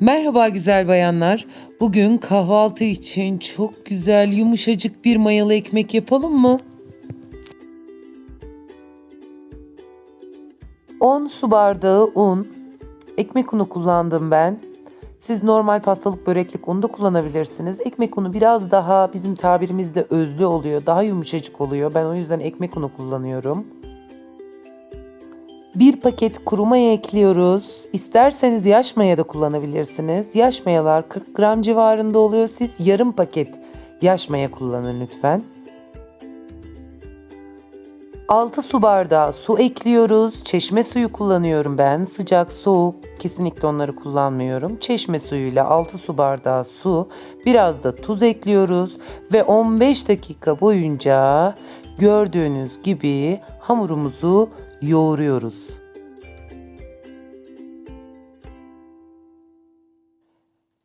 Merhaba güzel bayanlar. Bugün kahvaltı için çok güzel yumuşacık bir mayalı ekmek yapalım mı? 10 su bardağı un, ekmek unu kullandım ben. Siz normal pastalık böreklik unu da kullanabilirsiniz. Ekmek unu biraz daha bizim tabirimizle özlü oluyor, daha yumuşacık oluyor. Ben o yüzden ekmek unu kullanıyorum. Bir paket kuru maya ekliyoruz. İsterseniz yaş maya da kullanabilirsiniz. Yaş mayalar 40 gram civarında oluyor. Siz yarım paket yaş maya kullanın lütfen. 6 su bardağı su ekliyoruz. Çeşme suyu kullanıyorum ben. Sıcak, soğuk kesinlikle onları kullanmıyorum. Çeşme suyuyla 6 su bardağı su, biraz da tuz ekliyoruz ve 15 dakika boyunca gördüğünüz gibi hamurumuzu yoğuruyoruz.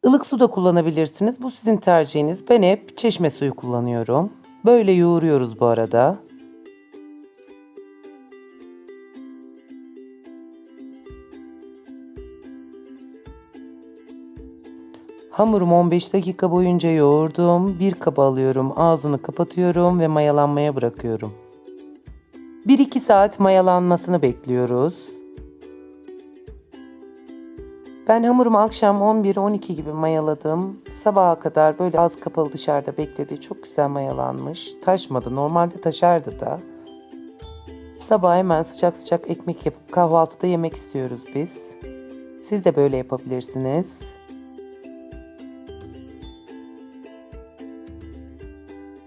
Ilık su da kullanabilirsiniz. Bu sizin tercihiniz. Ben hep çeşme suyu kullanıyorum. Böyle yoğuruyoruz bu arada. Hamurumu 15 dakika boyunca yoğurdum. Bir kaba alıyorum, ağzını kapatıyorum ve mayalanmaya bırakıyorum. 1-2 saat mayalanmasını bekliyoruz. Ben hamurumu akşam 11-12 gibi mayaladım. Sabaha kadar böyle az kapalı dışarıda bekledi. Çok güzel mayalanmış. Taşmadı. Normalde taşardı da. Sabah hemen sıcak sıcak ekmek yapıp kahvaltıda yemek istiyoruz biz. Siz de böyle yapabilirsiniz.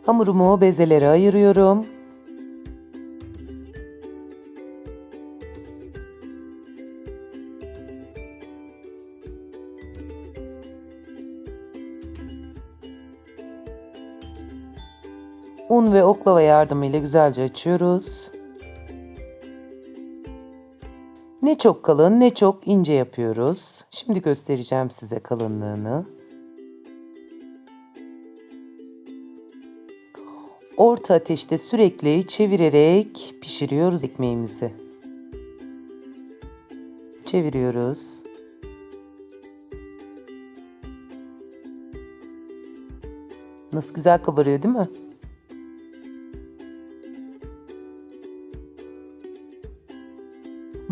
Hamurumu bezelere ayırıyorum. Un ve oklava yardımıyla güzelce açıyoruz. Ne çok kalın ne çok ince yapıyoruz. Şimdi göstereceğim size kalınlığını. Orta ateşte sürekli çevirerek pişiriyoruz ekmeğimizi. Çeviriyoruz. Nasıl güzel kabarıyor değil mi?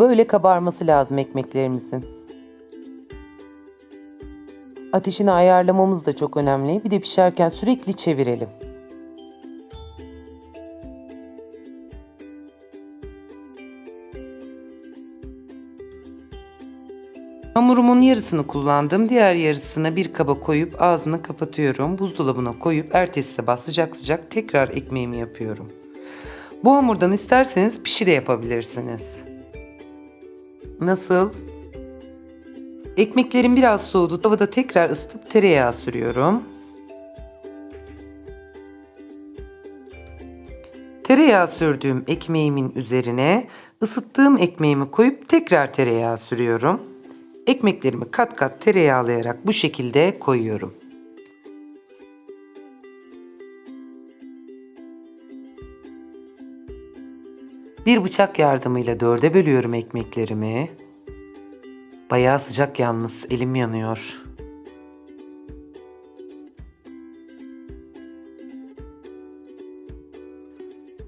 Böyle kabarması lazım ekmeklerimizin. Ateşini ayarlamamız da çok önemli. Bir de pişerken sürekli çevirelim. Hamurumun yarısını kullandım. Diğer yarısını bir kaba koyup ağzını kapatıyorum. Buzdolabına koyup ertesi sabah sıcak sıcak tekrar ekmeğimi yapıyorum. Bu hamurdan isterseniz pişi de yapabilirsiniz. Nasıl? Ekmeklerim biraz soğudu. Tavada tekrar ısıtıp tereyağı sürüyorum. Tereyağı sürdüğüm ekmeğimin üzerine ısıttığım ekmeğimi koyup tekrar tereyağı sürüyorum. Ekmeklerimi kat kat tereyağlayarak bu şekilde koyuyorum. Bir bıçak yardımıyla dörde bölüyorum ekmeklerimi. Bayağı sıcak yalnız elim yanıyor.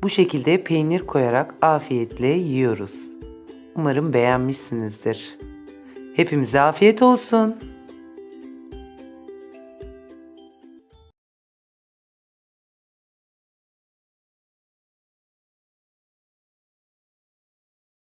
Bu şekilde peynir koyarak afiyetle yiyoruz. Umarım beğenmişsinizdir. Hepimize afiyet olsun.